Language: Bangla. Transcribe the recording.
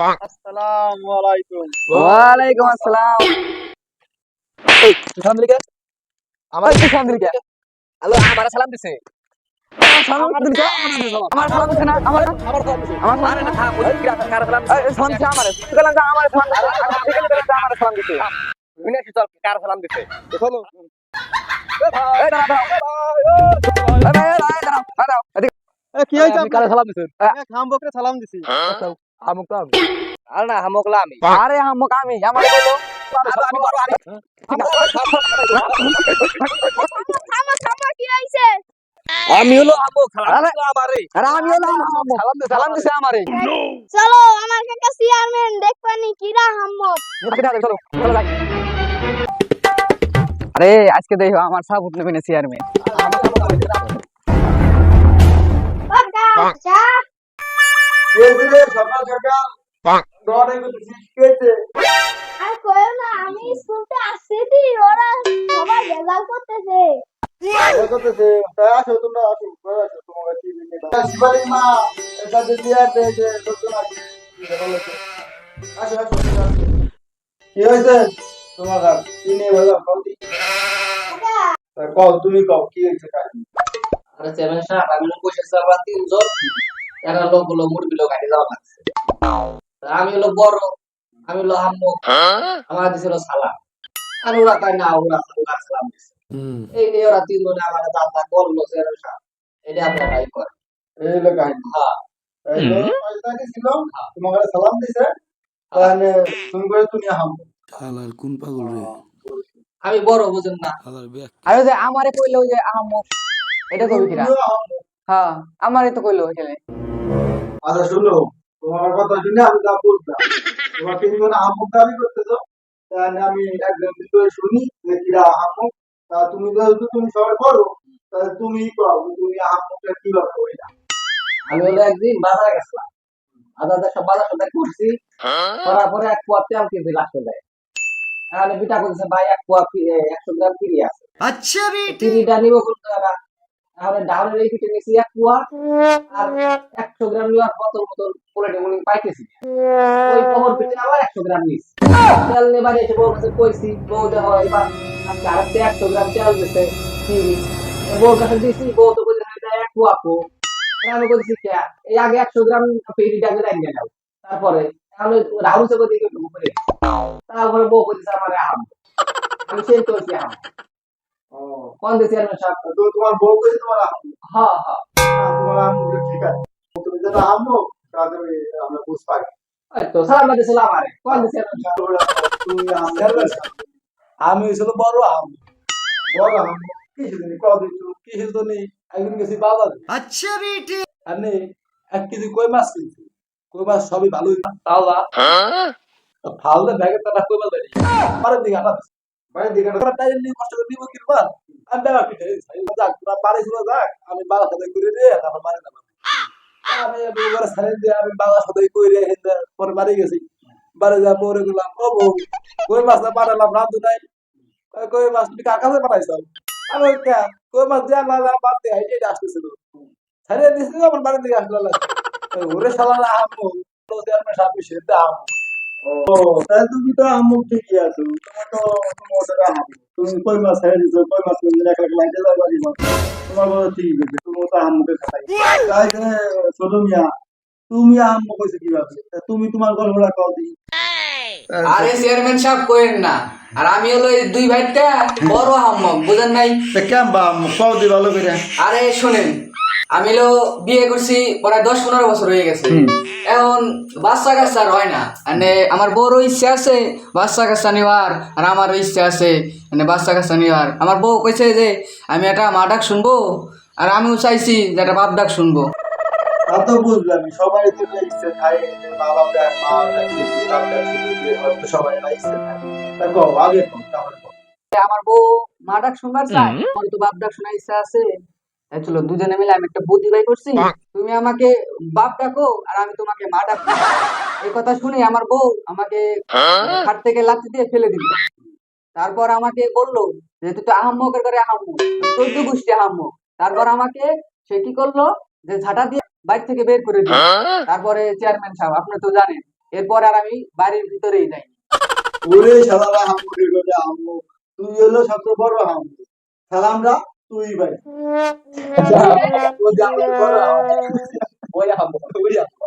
আসসালামু আলাইকুম ওয়ালাইকুম আসসালাম এই তুই সালাম দিলি কে? আমার তুই সালাম দিলি কে? আল্লাহ আমার সালাম দিছে। আমার সালাম কে? আমার সালাম দিছে। না আমার আমার সালাম দিছে। আমার সালাম না থাম বলি কি কার সালাম দিছে? সালাম দিছে আমার। গেলাম যে আমার সালাম দিছে। আমার সালাম দিছে। তুই না চল কার সালাম দিছে? চলো এই দাঁড়া দাঁড়া দাঁড়াও এদিকে। এ, কি হয়েছে আমি কার সালাম দিছে? খাম বকরে সালাম দিছি। আমুক আমি আরে না হামকলা আমি আরে হামক আমি আমার কইলো আমি বড় আমি আমার খাবার কি হয়েছে আমি হলো আমি সালাম সালাম দিছে আমারে। চলো আমার কাকা চেয়ারম্যান দেখবানি কিরা হাম্মত চলো চলো যাই। আরে আজকে দেখো আমার সাপোর্ট নেবে না চেয়ারম্যান কাকা সকাল সকাল কি হয়েছে আর কইও না আমি স্কুলতে আসছি ওরা সবাই রেজাল্ট করতেছে। করতেছে। তাই আসো তোমরা আসো ঘরে আসো তোমার কি বিনে শিবালিক মা এটা যে দিয়া দে যে নতুন আসো আসো কি হয়েছে? তোমার আর কি নিয়ে ভালো? তুমি কও কি হয়েছে কাহিনী? আরে চেয়ারম্যান সাহেব আমি লোক বসে আমরা তিনজন এরা লোকগুলো মুরগিলো গাড়ি যাওয়া লাগছে। আমি হলো বড় আমি হলো হাম্মু আমার দিছিল সালাম। আর ওরা তাই না ওরা ওরা সালাম দিছে। এই নিয়ে ওরা তিনজনে আমার দাদা করল সাহেব এটা আপনারা এই হলো কাহিনী। হ্যাঁ। তো তোমাকে সালাম দিছে। তাহলে তুমি করে তুমি হাম হালার কোন পাগল রে? আমি বড় বুঝেন না। আরে যে আমারে কইলো যে আহমক এটা কবি কিরা? হ্যাঁ আমারে তো কইলো এখানে আচ্ছা শুনো তোমার কথা শুনে আমি যা বলতাম। তোমার তুমি কোনো আমুক দাবি করতেছো তাহলে আমি একদম ভিতরে শুনি যে কিরা আমুক তা তুমি যেহেতু তুমি সবাই করো তাহলে তুমি যে তুমি আমুকটা কীভাবে কইলা আমি হলো একদিন বাজারে গেছিলাম। আদাদা সব বাজার সদাই করছি করার পরে এক দেয় তাহলে বিটা বলছে ভাই এক একশো গ্রাম আছে। আচ্ছা নিব তাহলে ডাউনের এই নিছি এক পোয়া আর একশো গ্রাম নেওয়ার পাইতেছি। ওই খবর আবার একশো গ্রাম নিস তেল নেবার এসে কাছে কইছি, বউ দেখো, এবার একশো গ্রাম তেল দিছে কাছে দিছি, বউ তো বলছে এক পোয়া কো। আমি বলছি এই আগে একশো গ্রাম আগে রাখিয়ে নাও তারপরে তাহলে রাহুল সে করে তারপরে বউ কইছে আমার আম। ও কোন দেশে তো তোমার বউ কইছে তোমার হ্যাঁ হ্যাঁ। হ্যাঁ, তোমার ঠিক আছে। তুমি যেটা তাহলে আমরা বুঝ পাই তো সালাম আলাইকুম সালাম আরে কোন তুমি আমি ছিল বড় আম বড় আম কি জানি কত দিচ্ছ কি নেই। একদিন গেছি বাজারে। আচ্ছা বেটে। আমি এক কেজি কই মাছ কিনছি। কই মাছ সবই ভালোই। তাজা ফালদা ব্যাগে তারা কই মাছ দিকে আটা কিনবা আমি ব্যাগ পিঠে যাক তোরা বাড়ি ছিল যাক আমি বাবা বাড়ি গেছি। বাড়ি যা পরে গেলাম কই মাছ না পাঠালাম রান্ধু নাই? কই, মাছ তুমি কার কাছে পাঠাইছ? আমি কই মাছ দিয়া না দিয়ে হেঁটে হেঁটে আসতেছিল। সারে দিছিল আমার বাড়ি দিকে আসলো ওরে আমো ও তাহলে তুমি তো আমুক ঠিকই আছো। তুমি তো তোমার আমুক তুমি কই মাছ দিছো কই মাছ তুমি এক তোমার ঠিক আছে তুমি তো আমুকে খাই তাই যে ছোট মিয়া তুমি আমুক কইছে কীভাবে? তা তুমি তোমার গল্পটা কও দি আরে চেয়ারম্যান সাহেব কইেন না। আর আমি হলো এই দুই ভাইটা বড় হাম্মক বুঝেন নাই? তা কেম বা আমুক কও দি ভালো করে আরে শোনেন আমি হলো বিয়ে করছি প্রায় দশ পনেরো বছর হয়ে গেছে। এখন বাচ্চা কাচ্চা আর হয় না। মানে আমার বড় ইচ্ছা আছে বাচ্চা কাচ্চা নেওয়ার আর আমারও ইচ্ছা আছে মানে বাচ্চা কাচ্চা নেওয়ার। আমার বউ কইছে যে আমি একটা মা ডাক শুনব আর আমিও চাইছি যে একটা বাপ ডাক শুনব। তা তো বুঝলাম সবাই তো ইচ্ছে থাকে মা বাপ ডাক মা ডাক বাপ ডাক শুনবি, সবাই ইচ্ছে থাকে তা কও আগে কও আমার বউ মা ডাক শুনবার চাই আমার তো বাপ ডাক শোনার ইচ্ছা আছে। চলো দুজনে মিলে আমি একটা বুদ্ধি বাই করছি। তুমি আমাকে বাপ ডাকো আর আমি তোমাকে মা ডাকবো এই কথা শুনে আমার বউ আমাকে খাট থেকে লাথি দিয়ে ফেলে দিল। তারপর আমাকে বলল যে তুই তো আহাম্মকের করে আহাম্মক। চোদ্দ গোষ্ঠী আহাম্মক। তারপর আমাকে সে কি করল? যে ঝাঁটা দিয়ে বাইর থেকে বের করে দিল। তারপরে চেয়ারম্যান সাহেব আপনি তো জানেন এরপর আর আমি বাড়ির ভিতরেই যাই ওরে শালারা হাম্মুকের কথা হাম্মু তুই হলো সবচেয়ে বড় হাম্মু সালামরা তুই ভাই। বড় ওই হাম্মু ওই হাম্মু